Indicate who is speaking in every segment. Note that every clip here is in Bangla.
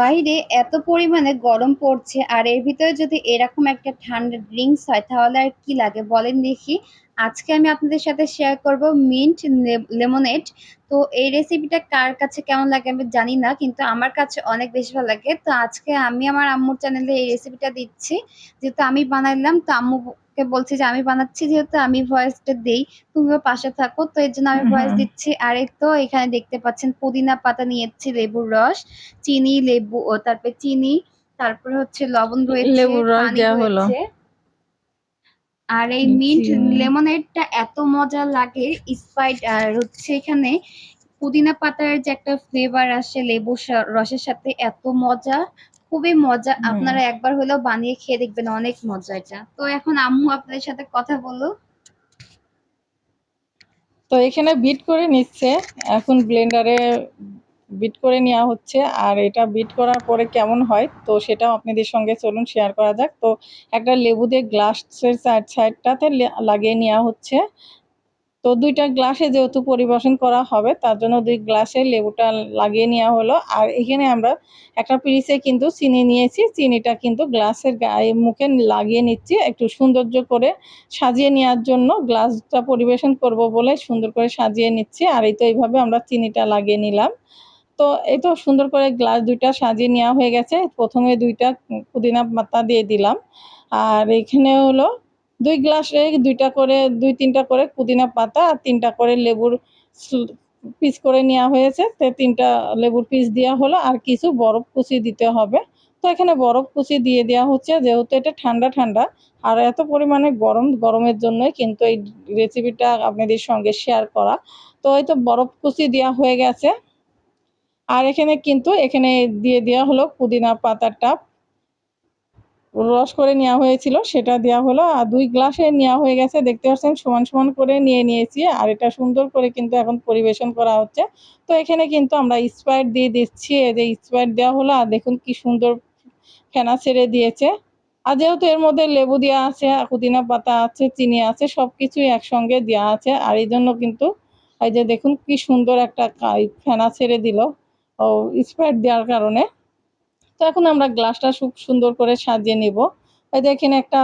Speaker 1: বাইরে এত পরিমাণে গরম পড়ছে, আর এর ভিতরে যদি এরকম একটা ঠান্ডা ড্রিঙ্কস হয়, তাহলে আর কি লাগে? বলেন দেখি। আজকে আমি আপনাদের সাথে শেয়ার করব মিন্ট লেমনেড তো এই রেসিপিটা কার কাছে কেমন লাগে আমি জানি না, কিন্তু আমার কাছে অনেক বেশি ভালো লাগে। তো আজকে আমি আমার আম্মুর চ্যানেলে এই রেসিপিটা দিচ্ছি। যেহেতু আমি বানাইলাম, তো আম্মুকে বলছি যে আমি বানাচ্ছি যেহেতু আমি ভয়েসটা দেই তুমিও পাশে থাকো তো এর জন্য আমি ভয়েস দিচ্ছি আর এই তো এখানে দেখতে পাচ্ছেন পুদিনা পাতা নিয়েছি লেবুর রস চিনি লেবু ও তারপরে চিনি তারপরে হচ্ছে লবণ রয়েছে
Speaker 2: লেবুর রস দেওয়া হলো।
Speaker 1: আর এই মিন্ট
Speaker 2: চিনি।
Speaker 1: লেমনেডটা এত মজা লাগে স্পাইট আর হচ্ছে এখানে পুদিনা পাতার যে একটা ফ্লেভার আসে লেবুর রসের সাথে এত মজা খুবই মজা আপনারা একবার হলেও বানিয়ে খেয়ে দেখবেন অনেক মজা এটা। তো এখন আম্মু আপনাদের সাথে কথা বলো
Speaker 2: তো এখানে বিট করে নিচ্ছে। এখন ব্লেন্ডারে বিট করে নেওয়া হচ্ছে। আর এটা বিট করার পরে কেমন হয় তো সেটাও আপনাদের সঙ্গে চলুন শেয়ার করা যাক। তো একটা লেবু দিয়ে গ্লাসের সাইড সাইডটাতে লাগিয়ে নেওয়া হচ্ছে। তো দুইটা গ্লাসে যেহেতু পরিবেশন করা হবে, তার জন্য দুই গ্লাসে লেবুটা লাগিয়ে নেওয়া হলো। আর এখানে আমরা একটা পিসে কিন্তু চিনি নিয়েছি। চিনিটা কিন্তু গ্লাসের গায়ে মুখে লাগিয়ে নিচ্ছি। একটু সৌন্দর্য করে সাজিয়ে নেওয়ার জন্য গ্লাসটা পরিবেশন করব বলে সুন্দর করে সাজিয়ে নিচ্ছি। আর এই তো এইভাবে আমরা চিনিটা লাগিয়ে নিলাম। তো এই তো সুন্দর করে গ্লাস দুইটা সাজিয়ে নেওয়া হয়ে গেছে। প্রথমে দুইটা পুদিনা পাতা দিয়ে দিলাম। আর এখানে হলো দুই গ্লাসে দুইটা করে, দুই তিনটা করে পুদিনা পাতা আর তিনটা করে লেবুর পিস করে নেওয়া হয়েছে। তো তিনটা লেবুর পিস দেওয়া হলো। আর কিছু বরফ কুচি দিতে হবে। তো এখানে বরফ কুচি দিয়ে দেওয়া হচ্ছে। যেহেতু এটা ঠান্ডা ঠান্ডা, আর এত পরিমাণে গরম, গরমের জন্যই কিন্তু এই রেসিপিটা আপনাদের সঙ্গে শেয়ার করা। তো এই তো বরফ কুচি দেওয়া হয়ে গেছে। আর এখানে কিন্তু এখানে দিয়ে দেওয়া হলো পুদিনা পাতাটা রস করে নেওয়া হয়েছিল, সেটা দেওয়া হলো। আর দুই গ্লাসে নেওয়া হয়ে গেছে, দেখতে পাচ্ছেন, সমান সমান করে নিয়ে নিয়েছি। আর এটা সুন্দর করে কিন্তু এখন পরিবেশন করা হচ্ছে। তো এখানে কিন্তু আমরা স্প্রাইট দিয়ে দিচ্ছি যে স্প্রাইট দেওয়া হলো, আর দেখুন কি সুন্দর ফেনা ছেড়ে দিয়েছে। আর যেহেতু এর মধ্যে লেবু দেওয়া আছে পুদিনা পাতা আছে, চিনি আছে সব কিছুই একসঙ্গে দেওয়া আছে। আর এই জন্য কিন্তু এই যে দেখুন কি সুন্দর একটা ফেনা ছেড়ে দিল। ও স্প্রাইট দেওয়ার কারণে। তো এখন আমরা গ্লাসটা খুব সুন্দর করে সাজিয়ে নিব। দেখেন একটা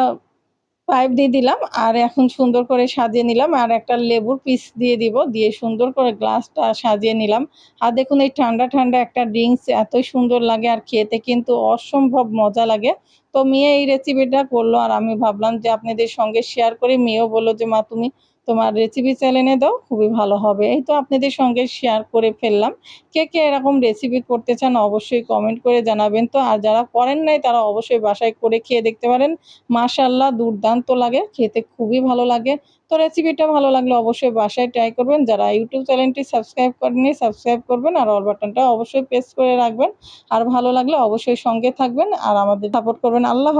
Speaker 2: পাইপ দিয়ে দিলাম, আর এখন সুন্দর করে সাজিয়ে নিলাম, আর একটা লেবুর পিস দিয়ে দিব, দিয়ে সুন্দর করে গ্লাসটা সাজিয়ে নিলাম। আর দেখুন এই ঠান্ডা ঠান্ডা একটা ড্রিঙ্কস এতই সুন্দর লাগে আর খেতে, কিন্তু অসম্ভব মজা লাগে। তো মেয়ে এই রেসিপিটা করল, আর আমি ভাবলাম যে আপনাদের সঙ্গে শেয়ার করে। মেয়েও বলল যে, মা, তুমি তোমার রেসিপি চ্যানেলে দাও, খুবই ভালো হবে। এই তো আপনাদের সঙ্গে শেয়ার করে ফেললাম। কে কে এরকম রেসিপি করতে চান অবশ্যই কমেন্ট করে জানাবেন তো। আর যারা করেন নাই, তারা অবশ্যই বাসায় করে খেয়ে দেখতে পারেন। মাশাল্লাহ দুর্দান্ত লাগে, খেতে খুবই ভালো লাগে। তো রেসিপিটা ভালো লাগলে অবশ্যই বাসায় ট্রাই করবেন। যারা ইউটিউব চ্যানেলটি সাবস্ক্রাইব করেননি সাবস্ক্রাইব করবেন। আর অল বাটনটা অবশ্যই প্রেস করে রাখবেন। আর ভালো লাগলে অবশ্যই সঙ্গে থাকবেন। আর আমাদের সাপোর্ট করবেন। আল্লাহ।